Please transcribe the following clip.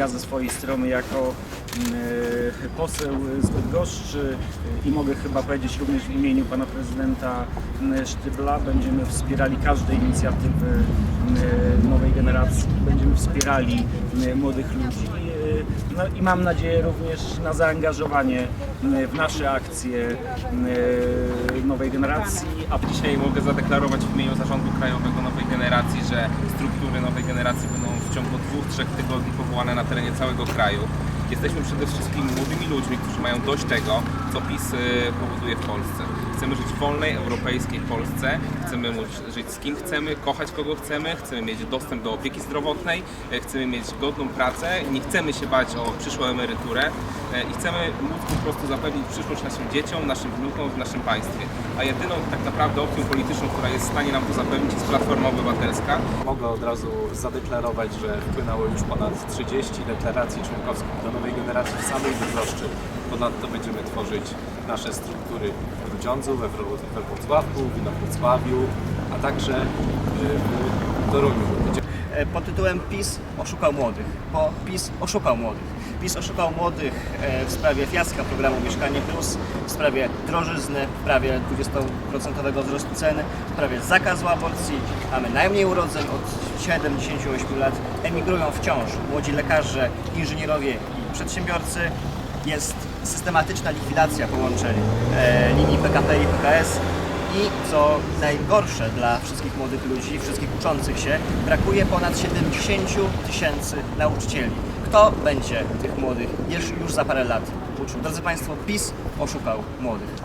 Ja ze swojej strony jako mm, e, poseł z Bydgoszczy e, i mogę chyba powiedzieć również w imieniu pana prezydenta mm, Sztybla będziemy wspierali każde inicjatywy mm, nowej generacji, będziemy wspierali młodych ludzi. E, no i mam nadzieję również na zaangażowanie mm, w nasze akcje mm, nowej generacji, A dzisiaj mogę zadeklarować w imieniu Zarządu Krajowego Nowej Generacji, że struktury Nowej Generacji będą w ciągu dwóch, trzech tygodni powołane na terenie całego kraju. Jesteśmy przede wszystkim młodymi ludźmi, którzy mają dość tego, co PiS y, powoduje w Polsce. Chcemy żyć w wolnej, europejskiej Polsce, chcemy móc żyć z kim chcemy, kochać kogo chcemy, chcemy mieć dostęp do opieki zdrowotnej, e, chcemy mieć godną pracę, nie chcemy się bać o przyszłą emeryturę e, i chcemy móc po prostu zapewnić przyszłość naszym dzieciom, naszym wnukom w naszym państwie. A jedyną tak naprawdę opcją polityczną, która jest w stanie nam to zapewnić jest Platforma Obywatelska. Mogę od razu zadeklarować, że wpłynęło już ponad 30 deklaracji członkowskich do nowej generacji w samej Bydgoszczy. Ponadto będziemy tworzyć nasze struktury w Grudziądzu, we Wrocławku, w Inowrocławiu, a także y, w Toruniu. E, pod tytułem PiS oszukał młodych, PiS oszukał młodych. PiS oszukał młodych w sprawie fiaska programu Mieszkanie Plus, w sprawie drożyzny, w sprawie 20% wzrostu ceny, w sprawie zakazu aborcji. Mamy najmniej urodzeń od 78 lat. Emigrują wciąż młodzi lekarze, inżynierowie i przedsiębiorcy. Jest systematyczna likwidacja połączeń e, linii PKP i PKS. I co najgorsze dla wszystkich młodych ludzi, wszystkich uczących się, brakuje ponad 70 tysięcy nauczycieli. Kto będzie tych młodych już, już za parę lat uczył? Drodzy Państwo, PiS oszukał młodych.